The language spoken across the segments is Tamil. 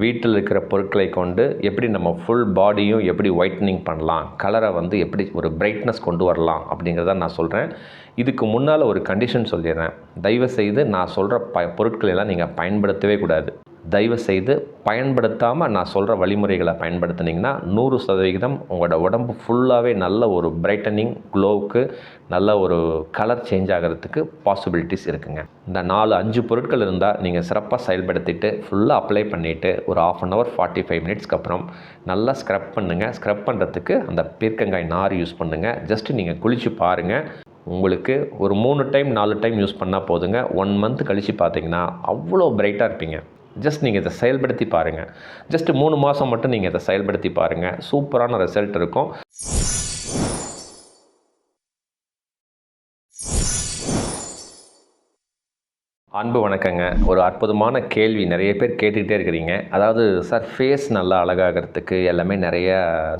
வீட்டில் இருக்கிற பொருட்களை கொண்டு எப்படி நம்ம ஃபுல் பாடியும் எப்படி ஒயிட்னிங் பண்ணலாம் கலரை வந்து எப்படி ஒரு பிரைட்னஸ் கொண்டு வரலாம் அப்படிங்கிறத நான் சொல்கிறேன் இதுக்கு முன்னால் ஒரு கண்டிஷன் சொல்லிடுறேன். தயவுசெய்து நான் சொல்கிற ப பொருட்களெல்லாம் நீங்கள் பயன்படுத்தவே கூடாது. தயவு செய்து பயன்படுத்தாமல் நான் சொல்கிற வழிமுறைகளை பயன்படுத்தினீங்கன்னா நூறு சதவிகிதம் உங்களோட உடம்பு ஃபுல்லாகவே நல்ல ஒரு பிரைட்டனிங் க்ளோவுக்கு நல்ல ஒரு கலர் சேஞ்ச் ஆகிறதுக்கு பாசிபிலிட்டிஸ் இருக்குங்க. இந்த நாலு அஞ்சு பொருட்கள் இருந்தால் நீங்கள் சிறப்பாக செயல்படுத்திட்டு ஃபுல்லாக அப்ளை பண்ணிவிட்டு ஒரு half an hour forty five மினிட்ஸ்க்கு அப்புறம் நல்லா ஸ்க்ரப் பண்ணுங்கள் ஸ்க்ரப் பண்ணுறதுக்கு அந்த பீர்க்கங்காய் நார் யூஸ் பண்ணுங்கள் ஜஸ்ட்டு நீங்கள் குளித்து பாருங்கள் உங்களுக்கு ஒரு மூணு டைம் நாலு டைம் யூஸ் பண்ணால் போதுங்க. ஒன் மந்த் கழித்து பார்த்தீங்கன்னா அவ்வளோ பிரைட்டாக இருப்பீங்க. ஜஸ்ட் நீங்கள் இதை செயல்படுத்தி பாருங்கள் ஜஸ்ட் மூணு மாதம் மட்டும் நீங்கள் இதை செயல்படுத்தி பாருங்கள் சூப்பரான ரிசல்ட் இருக்கும். அன்பு வணக்கங்க. ஒரு அற்புதமான கேள்வி நிறைய பேர் கேட்டுக்கிட்டே இருக்கிறீங்க. அதாவது சார் ஃபேஸ் நல்லா அழகாகிறதுக்கு எல்லாமே நிறைய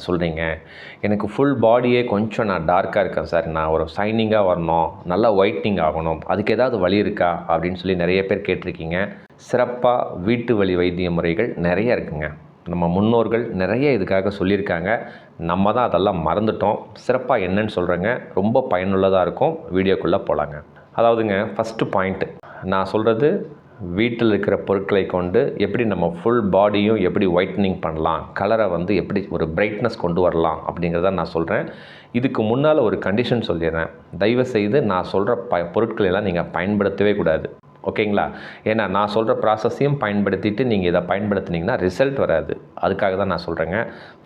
சொல்கிறீங்க எனக்கு ஃபுல் பாடியே கொஞ்சம் நான் டார்க்காக இருக்கேன் சார் நான் ஒரு ஷைனிங்காக வரணும். நல்லா ஒயிட்னிங் ஆகணும். அதுக்கு ஏதாவது வழி இருக்கா? அப்படின்னு சொல்லி நிறைய பேர் கேட்டிருக்கீங்க. சிறப்பாக வீட்டு வழி வைத்திய முறைகள் நிறைய இருக்குங்க. நம்ம முன்னோர்கள் நிறைய இதுக்காக சொல்லியிருக்காங்க. நம்ம தான் அதெல்லாம் மறந்துட்டோம். சிறப்பாக என்னன்னு சொல்கிறேங்க ரொம்ப பயனுள்ளதாக இருக்கும். வீடியோக்குள்ளே போகலாங்க அதாவதுங்க ஃபஸ்ட்டு பாயிண்ட்டு நான் சொல்கிறது வீட்டில் இருக்கிற பொருட்களை கொண்டு எப்படி நம்ம ஃபுல் பாடியும் எப்படி ஒயிட்னிங் பண்ணலாம் கலரை வந்து எப்படி ஒரு பிரைட்னஸ் கொண்டு வரலாம் அப்படிங்கிறத நான் சொல்கிறேன் இதுக்கு முன்னால் ஒரு கண்டிஷன் சொல்லிடுறேன். தயவு செய்து நான் சொல்கிற ப பொருட்களை எல்லாம் நீங்கள் பயன்படுத்தவே கூடாது. ஓகேங்களா? ஏன்னா நான் சொல்கிற ப்ராசஸையும் பயன்படுத்திட்டு நீங்கள் இதை பயன்படுத்துனீங்கன்னா ரிசல்ட் வராது. அதுக்காக தான் நான் சொல்கிறேங்க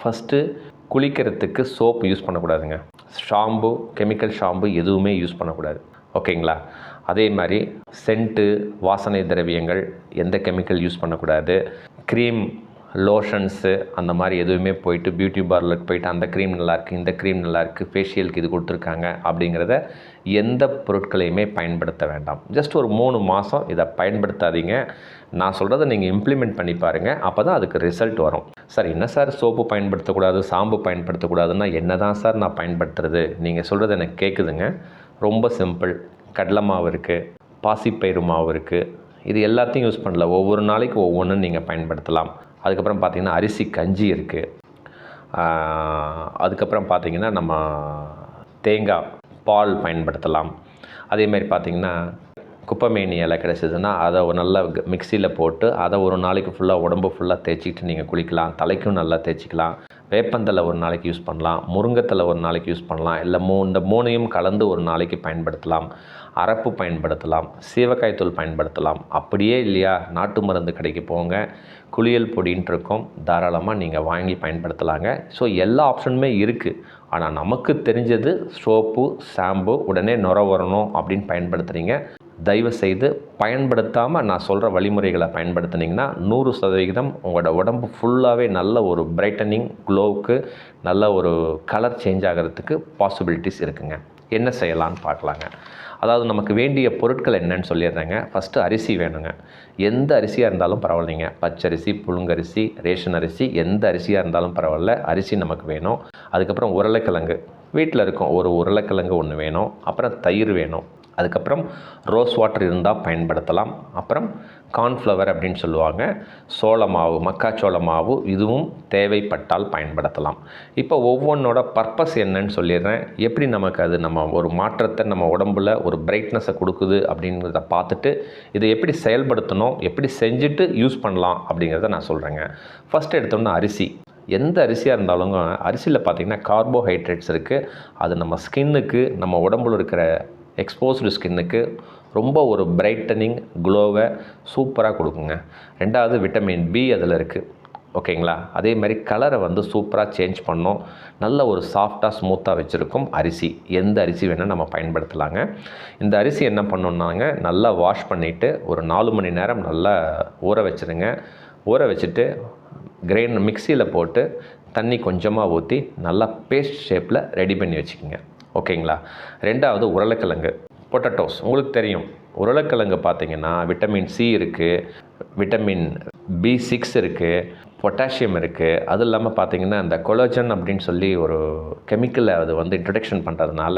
ஃபஸ்ட்டு குளிக்கிறதுக்கு சோப்பு யூஸ் பண்ணக்கூடாதுங்க. ஷாம்பு கெமிக்கல் ஷாம்பு எதுவுமே யூஸ் பண்ணக்கூடாது. ஓகேங்களா? அதே மாதிரி சென்ட்டு வாசனை திரவியங்கள் எந்த கெமிக்கல் யூஸ் பண்ணக்கூடாது. க்ரீம் லோஷன்ஸு அந்த மாதிரி எதுவுமே போயிட்டு பியூட்டி பார்லருக்கு போயிட்டு அந்த க்ரீம் நல்லாயிருக்கு இந்த க்ரீம் நல்லாயிருக்கு ஃபேஷியலுக்கு இது கொடுத்துருக்காங்க அப்படிங்கிறத எந்த பொருட்களையுமே பயன்படுத்த வேண்டாம். ஜஸ்ட் ஒரு மூணு மாதம் இதை பயன்படுத்தாதீங்க. நான் சொல்கிறத நீங்கள் இம்ப்ளிமெண்ட் பண்ணி பாருங்கள் அப்போ தான் அதுக்கு ரிசல்ட் வரும். சார் என்ன சார் சோப்பு பயன்படுத்தக்கூடாது சாம்பு பயன்படுத்தக்கூடாதுன்னா என்ன தான் சார் நான் பயன்படுத்துறது? நீங்கள் சொல்கிறது எனக்கு கேட்குதுங்க ரொம்ப சிம்பிள் கடலை மாவு இருக்குது பாசிப்பயிறு மாவு இருக்குது இது எல்லாத்தையும் யூஸ் பண்ணல. ஒவ்வொரு நாளைக்கு ஒவ்வொன்றும் நீங்கள் பயன்படுத்தலாம். அதுக்கப்புறம் பார்த்திங்கன்னா அரிசி கஞ்சி இருக்குது அதுக்கப்புறம் பார்த்திங்கன்னா நம்ம தேங்காய் பால் பயன்படுத்தலாம். அதேமாதிரி பார்த்திங்கன்னா குப்பைமேனி இலை கிடச்சிதுன்னா அதை ஒரு நல்லா மிக்சியில் போட்டு அதை ஒரு நாளைக்கு ஃபுல்லாக உடம்பு ஃபுல்லாக தேய்ச்சிக்கிட்டு நீங்கள் குளிக்கலாம். தலைக்கும் நல்லா தேய்ச்சிக்கலாம். வேப்பந்தலை ஒரு நாளைக்கு யூஸ் பண்ணலாம். முருங்கத்தலை ஒரு நாளைக்கு யூஸ் பண்ணலாம். இல்லை மூ இந்த மூணையும் கலந்து ஒரு நாளைக்கு பயன்படுத்தலாம். அரப்பு பயன்படுத்தலாம். சீவக்காய் தூள் பயன்படுத்தலாம். அப்படியே இல்லையா? நாட்டு மருந்து கடைக்கு போங்க. குளியல் பொடின்ட்டு இருக்கும். தாராளமாக நீங்கள் வாங்கி பயன்படுத்தலாங்க. ஸோ எல்லா ஆப்ஷனுமே இருக்குது ஆனால் நமக்கு தெரிஞ்சது சோப்பு ஷாம்பு உடனே நுர வரணும் அப்படின்னு பயன்படுத்துகிறீங்க தயவு செய்து பயன்படுத்தாமல் நான் சொல்கிற வழிமுறைகளை பயன்படுத்தினீங்கன்னா நூறு சதவிகிதம் உங்களோட உடம்பு ஃபுல்லாகவே நல்ல ஒரு பிரைட்டனிங் க்ளோவுக்கு நல்ல ஒரு கலர் சேஞ்ச் ஆகிறதுக்கு பாசிபிலிட்டிஸ் இருக்குங்க. என்ன செய்யலான்னு பார்க்கலாங்க. அதாவது நமக்கு வேண்டிய பொருட்கள் என்னன்னு சொல்லிடுறேங்க. ஃபஸ்ட்டு அரிசி வேணுங்க. எந்த அரிசியாக இருந்தாலும் பரவாயில்லைங்க. பச்சரிசி புழுங்கரிசி ரேஷன் அரிசி எந்த அரிசியாக இருந்தாலும் பரவாயில்ல. அரிசி நமக்கு வேணும். அதுக்கப்புறம் உருளைக்கிழங்கு. வீட்டில் இருக்கும் ஒரு உருளைக்கிழங்கு ஒன்று வேணும். அப்புறம் தயிர் வேணும். அதுக்கப்புறம் ரோஸ் வாட்டர் இருந்தால் பயன்படுத்தலாம். அப்புறம் கார்ன்ஃப்ளவர் அப்படின்னு சொல்லுவாங்க. சோள மாவு மக்காச்சோள மாவு இதுவும் தேவைப்பட்டால் பயன்படுத்தலாம். இப்போ ஒவ்வொன்றோட பர்பஸ் என்னன்னு சொல்லிடுறேன். எப்படி நமக்கு அது நம்ம ஒரு மாற்றத்தை நம்ம உடம்புல ஒரு பிரைட்னஸை கொடுக்குது அப்படிங்கிறத பார்த்துட்டு இதை எப்படி செயல்படுத்தணும் எப்படி செஞ்சுட்டு யூஸ் பண்ணலாம் அப்படிங்கிறத நான் சொல்கிறேங்க ஃபஸ்ட் எடுத்தோம்னா அரிசி. எந்த அரிசியாக இருந்தாலும் அரிசியில் பார்த்திங்கன்னா கார்போஹைட்ரேட்ஸ் இருக்குது அது நம்ம ஸ்கின்னுக்கு நம்ம உடம்புல இருக்கிற எக்ஸ்போஸ்டு ஸ்கின்னுக்கு ரொம்ப ஒரு பிரைட்டனிங் க்ளோவை சூப்பராக கொடுக்குங்க. ரெண்டாவது விட்டமின் பி அதில் இருக்குது ஓகேங்களா? அதே மாதிரி கலரை வந்து சூப்பராக சேஞ்ச் பண்ணோம். நல்ல ஒரு சாஃப்டாக ஸ்மூத்தாக வச்சுருக்கும் அரிசி. எந்த அரிசி வேணால் நம்ம பயன்படுத்தலாங்க. இந்த அரிசி என்ன பண்ணோன்னாங்க நல்லா வாஷ் பண்ணிவிட்டு ஒரு நாலு மணி நேரம் நல்லா ஊற வச்சுருங்க. ஊற வச்சுட்டு கிரைண்ட் மிக்சியில் போட்டு தண்ணி கொஞ்சமாக ஊற்றி நல்லா பேஸ்ட் ஷேப்பில் ரெடி பண்ணி வச்சுக்கோங்க. ஓகேங்களா? ரெண்டாவது உருளைக்கிழங்கு. பொட்டட்டோஸ் உங்களுக்கு தெரியும். உருளைக்கிழங்கு பார்த்தீங்கன்னா விட்டமின் சி இருக்குது விட்டமின் பி சிக்ஸ் இருக்குது பொட்டாசியம் இருக்குது அது இல்லாமல் பார்த்தீங்கன்னா இந்த கொலோஜன் அப்படின்னு சொல்லி ஒரு கெமிக்கலை அது வந்து இன்ட்ரடக்ஷன் பண்ணுறதுனால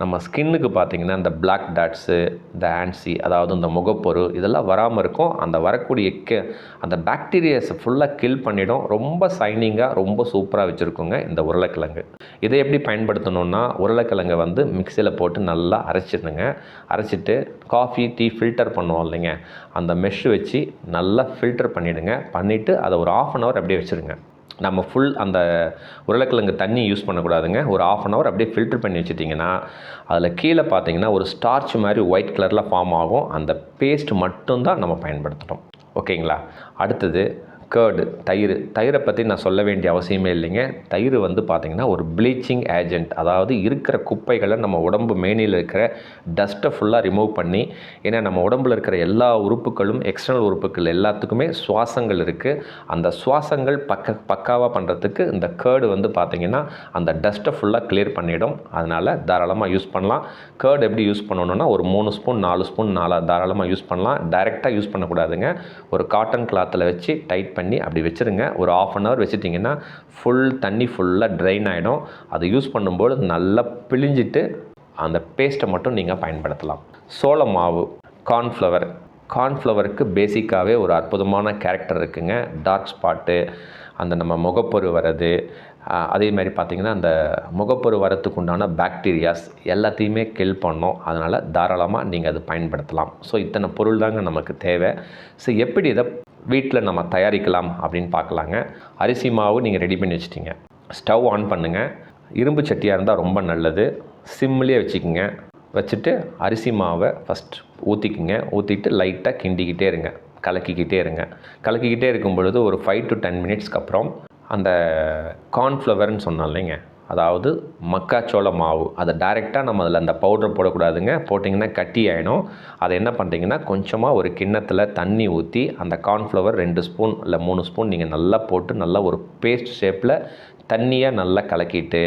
நம்ம ஸ்கின்னுக்கு பார்த்தீங்கன்னா இந்த பிளாக் டாட்ஸு இந்த ஆன்சி அதாவது இந்த முகப்பொரு இதெல்லாம் வராமல் இருக்கும். அந்த வரக்கூடிய கெ அந்த பாக்டீரியாஸை ஃபுல்லாக கில் பண்ணிடும். ரொம்ப சைனிங்காக ரொம்ப சூப்பராக வச்சுருக்குங்க இந்த உருளைக்கிழங்கு. இதை எப்படி பயன்படுத்தணுன்னா உருளைக்கிழங்கை வந்து மிக்சியில் போட்டு நல்லா அரைச்சிடுங்க அரைச்சிட்டு காஃபி டீ ஃபில்டர் பண்ணுவோம் இல்லைங்க. அந்த மெஷ் வச்சு நல்லா ஃபில்டர் பண்ணிவிடுங்க பண்ணிவிட்டு அதை ஒரு ஆஃப் அன் ஹவர் அப்படியே வச்சுருங்க. நம்ம ஃபுல் அந்த உருளைக்கிழங்கு தண்ணி யூஸ் பண்ணக்கூடாதுங்க. ஒரு ஆஃப் அன் ஹவர் அப்படியே ஃபில்டர் பண்ணி வச்சுட்டிங்கன்னா அதில் கீழே பார்த்தீங்கன்னா ஒரு ஸ்டார்ச் மாதிரி ஒயிட் கலரில் ஃபார்ம் ஆகும். அந்த பேஸ்ட் மட்டும்தான் நம்ம பயன்படுத்தணும். ஓகேங்களா அடுத்தது கேர்டு தயிர். தயிரை பற்றி நான் சொல்ல வேண்டிய அவசியமே இல்லைங்க. தயிர் வந்து பார்த்திங்கன்னா ஒரு ப்ளீச்சிங் ஏஜென்ட் அதாவது இருக்கிற குப்பைகளை நம்ம உடம்பு மேனியில் இருக்கிற டஸ்ட்டை ஃபுல்லாக ரிமூவ் பண்ணி ஏன்னா நம்ம உடம்பில் இருக்கிற எல்லா உறுப்புகளும் எக்ஸ்டர்னல் உறுப்புகள் எல்லாத்துக்குமே சுவாசங்கள் இருக்குது அந்த சுவாசங்கள் பக்க பக்காவாக பண்ணுறதுக்கு இந்த கேர்டு வந்து பார்த்திங்கன்னா அந்த டஸ்ட்டை ஃபுல்லாக கிளியர் பண்ணிவிடும் அதனால் தாராளமாக யூஸ் பண்ணலாம். கேர்டு எப்படி யூஸ் பண்ணணுன்னா ஒரு மூணு ஸ்பூன் நாலு ஸ்பூன் நாலு தாராளமாக யூஸ் பண்ணலாம். டைரெக்டாக யூஸ் பண்ணக்கூடாதுங்க. ஒரு காட்டன் கிளாத்தில் வச்சு டைட் பண்ணி அப்படி வச்சுருங்க. ஒரு ஆஃப் அன் ஹவர் வச்சுட்டிங்கன்னா ஃபுல் தண்ணி ஃபுல்லாக ட்ரைன் ஆகிடும் அதை யூஸ் பண்ணும்போது நல்லா பிழிஞ்சிட்டு அந்த பேஸ்ட்டை மட்டும் நீங்கள் பயன்படுத்தலாம். சோள மாவு கார்ன்ஃப்ளவர் கார்ன்ஃப்ளவருக்கு பேசிக்காகவே ஒரு அற்புதமான கேரக்டர் இருக்குங்க. டார்க் ஸ்பாட்டு அந்த நம்ம முகப்பொரு வர்றது அதே மாதிரி பார்த்திங்கன்னா அந்த முகப்பொரு வரத்துக்கு உண்டான பாக்டீரியாஸ் எல்லாத்தையுமே கில் பண்ணோம். அதனால் தாராளமாக நீங்கள் அது பயன்படுத்தலாம். ஸோ இத்தனை பொருள் தாங்க நமக்கு தேவை. ஸோ எப்படி இதை வீட்டில் நம்ம தயாரிக்கலாம் அப்படின்னு பார்க்கலாங்க. அரிசி மாவு நீங்கள் ரெடி பண்ணி வச்சிட்டிங்க. ஸ்டவ் ஆன் பண்ணுங்கள் இரும்பு சட்டியாக இருந்தால் ரொம்ப நல்லது. சிம்லேயே வச்சுக்கோங்க. வச்சுட்டு அரிசி மாவை ஃபஸ்ட் ஊற்றிக்குங்க ஊற்றிட்டு லைட்டாக கிண்டிக்கிட்டே இருங்க. கலக்கிக்கிட்டே இருங்க. கலக்கிக்கிட்டே இருக்கும் பொழுது ஒரு ஃபைவ் டு டென் மினிட்ஸ்க்கு அப்புறம் அந்த கார்ன்ஃப்ளவர்னு சொன்னோம் இல்லைங்க. அதாவது மக்காச்சோள மாவு. அதை டைரெக்டாக நம்ம அதில் அந்த பவுடர் போடக்கூடாதுங்க. போட்டிங்கன்னா கட்டி ஆகிடும் அதை என்ன பண்ணுறீங்கன்னா கொஞ்சமாக ஒரு கிண்ணத்தில் தண்ணி ஊற்றி அந்த கார்ன்ஃப்ளவர் ரெண்டு ஸ்பூன் இல்லை மூணு ஸ்பூன் நீங்கள் நல்லா போட்டு நல்லா ஒரு பேஸ்ட் ஷேப்பில் தண்ணியாக நல்லா கலக்கிட்டு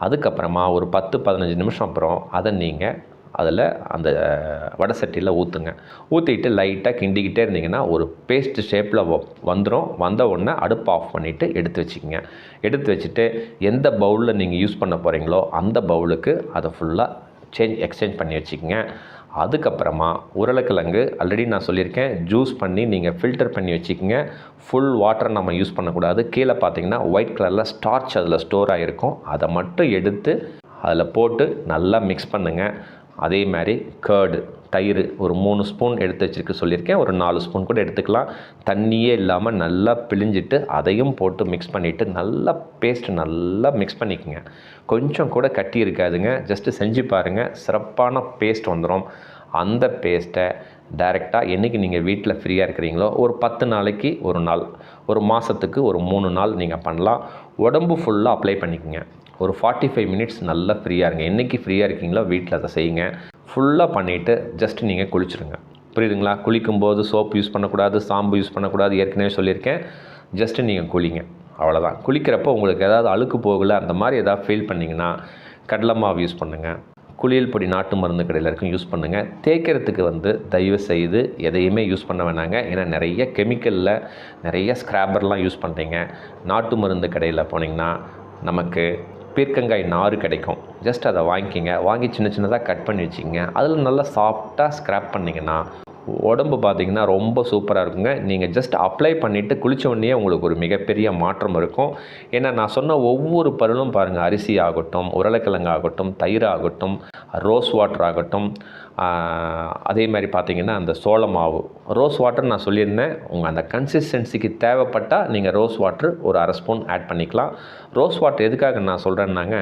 அதுக்கப்புறமா ஒரு பத்து பதினஞ்சு நிமிஷம் அப்புறம் அதை நீங்கள் அதில் அந்த வடை சட்டியில் ஊற்றுங்க. ஊற்றிட்டு லைட்டாக கிண்டிக்கிட்டே இருந்தீங்கன்னா ஒரு பேஸ்ட் ஷேப்பில் வந்துடும் வந்த உடனே அடுப்பு ஆஃப் பண்ணிவிட்டு எடுத்து வச்சுக்கோங்க. எடுத்து வச்சுட்டு எந்த பவுலில் நீங்கள் யூஸ் பண்ண போகிறீங்களோ அந்த பவுலுக்கு அதை ஃபுல்லாக சேஞ்ச் எக்ஸ்சேஞ்ச் பண்ணி வச்சுக்கோங்க. அதுக்கப்புறமா உருளைக்கிழங்கு ஆல்ரெடி நான் சொல்லியிருக்கேன் ஜூஸ் பண்ணி நீங்கள் ஃபில்டர் பண்ணி வச்சுக்கோங்க. ஃபுல் வாட்டர் நம்ம யூஸ் பண்ணக்கூடாது. கீழே பார்த்தீங்கன்னா ஒயிட் கலரில் ஸ்டார்ச் அதில் ஸ்டோர் ஆகிருக்கும் அதை மட்டும் எடுத்து அதில் போட்டு நல்லா மிக்ஸ் பண்ணுங்கள் அதே மாதிரி கேர்டு தயிர் ஒரு மூணு ஸ்பூன் எடுத்து வச்சிருக்க சொல்லியிருக்கேன். ஒரு நாலு ஸ்பூன் கூட எடுத்துக்கலாம். தண்ணியே இல்லாமல் நல்லா பிழிஞ்சிட்டு அதையும் போட்டு மிக்ஸ் பண்ணிவிட்டு நல்லா பேஸ்ட் நல்லா மிக்ஸ் பண்ணிக்கோங்க. கொஞ்சம் கூட கட்டி இருக்காதுங்க. ஜஸ்ட்டு செஞ்சு பாருங்கள் சிறப்பான பேஸ்ட் வந்துடும் அந்த பேஸ்ட்டை டைரெக்டாக என்றைக்கு நீங்கள் வீட்டில் ஃப்ரீயாக இருக்கிறீங்களோ ஒரு பத்து நாளைக்கு ஒரு நாள் ஒரு மாதத்துக்கு ஒரு மூணு நாள் நீங்கள் பண்ணலாம். உடம்பு ஃபுல்லாக அப்ளை பண்ணிக்கோங்க. ஒரு ஃபார்ட்டி ஃபைவ் மினிட்ஸ் நல்லா ஃப்ரீயாக இருங்க. என்றைக்கு ஃப்ரீயாக இருக்கீங்களோ வீட்டில் அதை செய்யுங்க. ஃபுல்லாக பண்ணிவிட்டு ஜஸ்ட் நீங்கள் குளிச்சுருங்க. புரியுதுங்களா? குளிக்கும்போது சோப் யூஸ் பண்ணக்கூடாது சாம்பு யூஸ் பண்ணக்கூடாது ஏற்கனவே சொல்லியிருக்கேன். ஜஸ்ட்டு நீங்கள் குளிங்க. அவ்வளோதான் குளிக்கிறப்போ உங்களுக்கு ஏதாவது அழுக்கு போகலை அந்த மாதிரி எதாவது ஃபீல் பண்ணிங்கன்னா கடலை மாவு யூஸ் பண்ணுங்கள் குளியல் பொடி நாட்டு மருந்து கடையில் இருக்கும் யூஸ் பண்ணுங்கள் தேய்க்கிறதுக்கு வந்து தயவு செய்து எதையுமே யூஸ் பண்ண வேணாங்க. ஏன்னா நிறைய கெமிக்கலில் நிறைய ஸ்க்ராப்பர்லாம் யூஸ் பண்ணுறீங்க நாட்டு மருந்து கடையில் போனீங்கன்னா நமக்கு பீர்க்கங்காய் நார் கிடைக்கும். ஜஸ்ட் அதை வாங்கிக்கிங்க. வாங்கி சின்ன சின்னதாக கட் பண்ணி வச்சுக்கிங்க. அதில் நல்லா சாஃப்டாக ஸ்க்ராப் பண்ணிங்கன்னா உடம்பு பார்த்தீங்கன்னா ரொம்ப சூப்பராக இருக்குங்க. நீங்கள் ஜஸ்ட் அப்ளை பண்ணிவிட்டு குளித்த உடனே உங்களுக்கு ஒரு மிகப்பெரிய மாற்றம் இருக்கும். ஏன்னா நான் சொன்ன ஒவ்வொரு பருளும் பாருங்கள் அரிசி ஆகட்டும் உருளைக்கிழங்கு ஆகட்டும் தயிர் ஆகட்டும் ரோஸ் வாட்டர் ஆகட்டும் அதே மாதிரி பார்த்தீங்கன்னா அந்த சோள மாவு. ரோஸ் வாட்டர் நான் சொல்லியிருந்தேன். உங்கள் அந்த கன்சிஸ்டன்சிக்கு தேவைப்பட்டால் நீங்கள் ரோஸ் வாட்டர் ஒரு அரை ஸ்பூன் ஆட் பண்ணிக்கலாம். ரோஸ் வாட்டர் எதுக்காக நான் சொல்கிறேன்னாங்க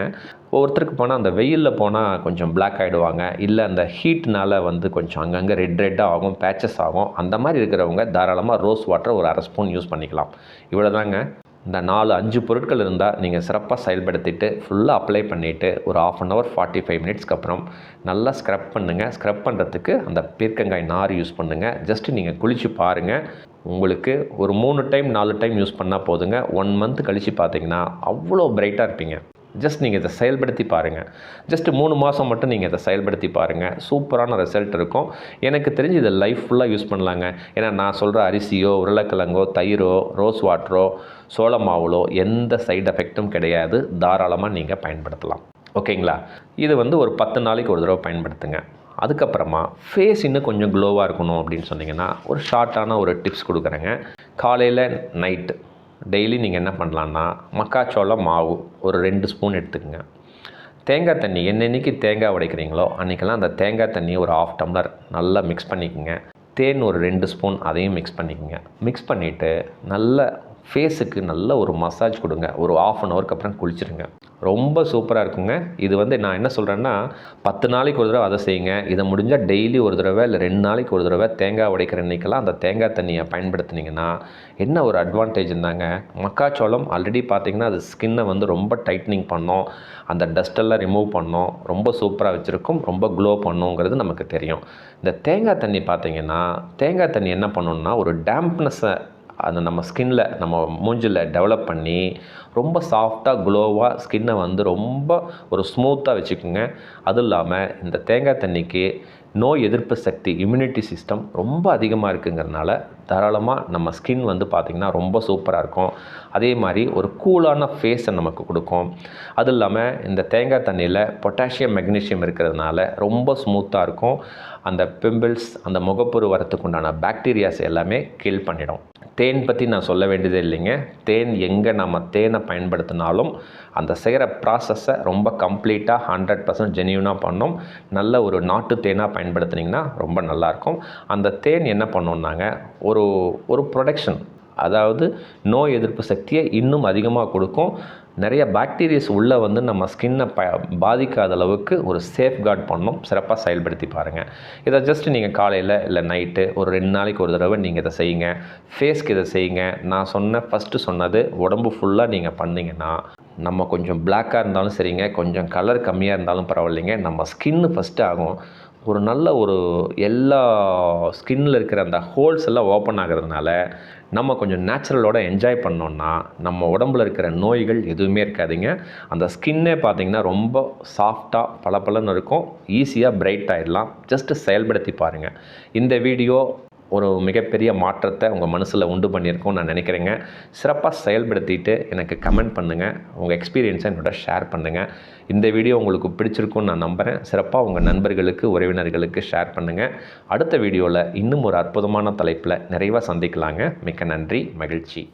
ஒவ்வொருத்தருக்கு போனால் அந்த வெயிலில் போனால் கொஞ்சம் பிளாக் ஆகிடுவாங்க இல்லை அந்த ஹீட்னால் வந்து கொஞ்சம் அங்கங்கே ரெட் ரெட்டாக ஆகும் பேச்சஸ் ஆகும். அந்த மாதிரி இருக்கிறவங்க தாராளமாக ரோஸ் வாட்டர் ஒரு அரை ஸ்பூன் யூஸ் பண்ணிக்கலாம். இவ்வளோ தாங்க இந்த நாலு அஞ்சு பொருட்கள் இருந்தால் நீங்கள் சிறப்பாக செயல்படுத்திட்டு ஃபுல்லாக அப்ளை பண்ணிவிட்டு ஒரு half an hour forty five மினிட்ஸ்க்கு அப்புறம் நல்லா ஸ்க்ரப் பண்ணுங்கள் ஸ்க்ரப் பண்ணுறதுக்கு அந்த பீர்க்கங்காய் நார் யூஸ் பண்ணுங்கள் ஜஸ்ட் நீங்கள் குளித்து பாருங்கள் உங்களுக்கு ஒரு மூணு டைம் நாலு டைம் யூஸ் பண்ணால் போதுங்க. ஒன் மந்த் கழித்து பார்த்தீங்கன்னா அவ்வளோ பிரைட்டாக இருப்பீங்க. ஜஸ்ட் நீங்கள் இதை செயல்படுத்தி பாருங்கள் ஜஸ்ட் மூணு மாதம் மட்டும் நீங்கள் இதை செயல்படுத்தி பாருங்கள் சூப்பரான ரிசல்ட் இருக்கும். எனக்கு தெரிஞ்சு இதை லைஃப் ஃபுல்லாக யூஸ் பண்ணலாங்க. ஏன்னா நான் சொல்கிற அரிசியோ உருளைக்கிழங்கோ தயிரோ ரோஸ் வாட்டரோ சோள மாவுலோ எந்த சைடு எஃபெக்ட்டும் கிடையாது. தாராளமாக நீங்கள் பயன்படுத்தலாம். ஓகேங்களா? இது வந்து ஒரு பத்து நாளைக்கு ஒரு தடவை பயன்படுத்துங்க. அதுக்கப்புறமா ஃபேஸ் இன்னும் கொஞ்சம் க்ளோவாக இருக்கணும் அப்படின்னு சொன்னிங்கன்னா ஒரு ஷார்ட்டான ஒரு டிப்ஸ் கொடுக்குறேங்க. காலையில் நைட்டு டெய்லி நீங்கள் என்ன பண்ணலான்னா மக்காச்சோளம் மாவு ஒரு ரெண்டு ஸ்பூன் எடுத்துக்கோங்க. தேங்காய் தண்ணி என்னென்னைக்கு தேங்காய் உடைக்கிறீங்களோ அன்றைக்கெல்லாம் அந்த தேங்காய் தண்ணியை ஒரு ஆஃப் டம்ளர் நல்லா மிக்ஸ் பண்ணிக்கோங்க. தேன் ஒரு ரெண்டு ஸ்பூன் அதையும் மிக்ஸ் பண்ணிக்கோங்க. மிக்ஸ் பண்ணிவிட்டு நல்ல ஃபேஸுக்கு நல்ல ஒரு மசாஜ் கொடுங்க. ஒரு ஆஃப் அன் ஹவருக்கு அப்புறம் குளிச்சிருங்க. ரொம்ப சூப்பராக இருக்குங்க. இது வந்து நான் என்ன சொல்கிறேன்னா பத்து நாளைக்கு ஒரு தடவை அதை செய்யுங்க. இதை முடிஞ்சால் டெய்லி ஒரு தடவை இல்லை ரெண்டு நாளைக்கு ஒரு தடவை தேங்காய் உடைக்கிற அன்றைக்கெல்லாம் அந்த தேங்காய் தண்ணியை பயன்படுத்துனீங்கன்னா என்ன ஒரு அட்வான்டேஜ் இருந்தாங்க மக்காச்சோளம் ஆல்ரெடி பார்த்தீங்கன்னா அது ஸ்கின்னை வந்து ரொம்ப டைட்னிங் பண்ணோம். அந்த டஸ்ட்டெல்லாம் ரிமூவ் பண்ணோம். ரொம்ப சூப்பராக வச்சுருக்கும். ரொம்ப க்ளோ பண்ணுங்கிறது நமக்கு தெரியும். இந்த தேங்காய் தண்ணி பார்த்தீங்கன்னா தேங்காய் தண்ணி என்ன பண்ணணும்னா ஒரு டேம்ப்னஸை அந்த நம்ம ஸ்கின்னில் நம்ம மூஞ்சில் டெவலப் பண்ணி ரொம்ப சாஃப்டாக க்ளோவாக ஸ்கின்னை வந்து ரொம்ப ஒரு ஸ்மூத்தாக வச்சுக்கோங்க. அதுவும் இல்லாமல் இந்த தேங்காய் தண்ணிக்கு நோய் எதிர்ப்பு சக்தி இம்யூனிட்டி சிஸ்டம் ரொம்ப அதிகமாக இருக்குங்கிறதுனால தாராளமாக நம்ம ஸ்கின் வந்து பார்த்திங்கன்னா ரொம்ப சூப்பராக இருக்கும். அதே மாதிரி ஒரு கூலான ஃபேஸை நமக்கு கொடுக்கும். அது இல்லாமல் இந்த தேங்காய் தண்ணியில் பொட்டாசியம் மெக்னீஷியம் இருக்கிறதுனால ரொம்ப ஸ்மூத்தாக இருக்கும். அந்த பிம்பிள்ஸ் அந்த முகப்பொரு வரத்துக்கு உண்டான பாக்டீரியாஸ் எல்லாமே கில் பண்ணிடும். தேன் பற்றி நான் சொல்ல வேண்டியதே இல்லைங்க. தேன் எங்கே நம்ம தேனை பயன்படுத்தினாலும் அந்த செய்கிற ப்ராசஸை ரொம்ப கம்ப்ளீட்டாக ஹண்ட்ரட் பர்சன்ட் ஜென்யூனாக பண்ணும். நல்ல ஒரு நாட்டு தேனாக பயன்படுத்துனீங்கன்னா ரொம்ப நல்லாயிருக்கும் அந்த தேன் என்ன பண்ணோம்னாங்க? ஒரு ஒரு ப்ரொடெக்ஷன் அதாவது நோய் எதிர்ப்பு சக்தியை இன்னும் அதிகமாக கொடுக்கும். நிறைய பாக்டீரியாஸ் உள்ளே வந்து நம்ம ஸ்கின்னை ப பாதிக்காத அளவுக்கு ஒரு சேஃப் கார்ட் பண்ணணும். சிறப்பாக செயல்படுத்தி பாருங்கள் இதை ஜஸ்ட் நீங்கள் காலையில் இல்லை நைட்டு ஒரு ரெண்டு நாளைக்கு ஒரு தடவை நீங்கள் இதை செய்யுங்க. ஃபேஸ்க்கு இதை செய்யுங்க. நான் சொன்ன ஃபஸ்ட்டு சொன்னது உடம்பு ஃபுல்லாக நீங்கள் பண்ணிங்கன்னா நம்ம கொஞ்சம் பிளாக்காக இருந்தாலும் சரிங்க. கொஞ்சம் கலர் கம்மியாக இருந்தாலும் பரவாயில்லைங்க. நம்ம ஸ்கின்னு ஃபஸ்ட்டு ஆகும். ஒரு நல்ல ஒரு எல்லா ஸ்கின்னில் இருக்கிற அந்த ஹோல்ஸ் எல்லாம் ஓப்பன் ஆகிறதுனால நம்ம கொஞ்சம் நேச்சுரலோட என்ஜாய் பண்ணோன்னா நம்ம உடம்புல இருக்கிற நோய்கள் எதுவுமே இருக்காதுங்க. அந்த ஸ்கின்னே பார்த்தீங்கன்னா ரொம்ப சாஃப்டாக பளபளன்னு இருக்கும். ஈஸியாக பிரைட் ஆகிடலாம் ஜஸ்ட்டு செயல்படுத்தி பாருங்கள் இந்த வீடியோ ஒரு மிகப்பெரிய மாற்றத்தை உங்கள் மனசில் உண்டு பண்ணியிருக்கோம் நான் நினைக்கிறேங்க. சிறப்பாக செயல்படுத்திட்டு எனக்கு கமெண்ட் பண்ணுங்கள் உங்கள் எக்ஸ்பீரியன்ஸை என்னோட ஷேர் பண்ணுங்கள் இந்த வீடியோ உங்களுக்கு பிடிச்சிருக்கும்னு நான் நம்புகிறேன் சிறப்பாக உங்கள் நண்பர்களுக்கு உறவினர்களுக்கு ஷேர் பண்ணுங்கள் அடுத்த வீடியோவில் இன்னும் ஒரு அற்புதமான தலைப்பில் நிறைவாக சந்திக்கலாங்க. மிக்க நன்றி மகிழ்ச்சி.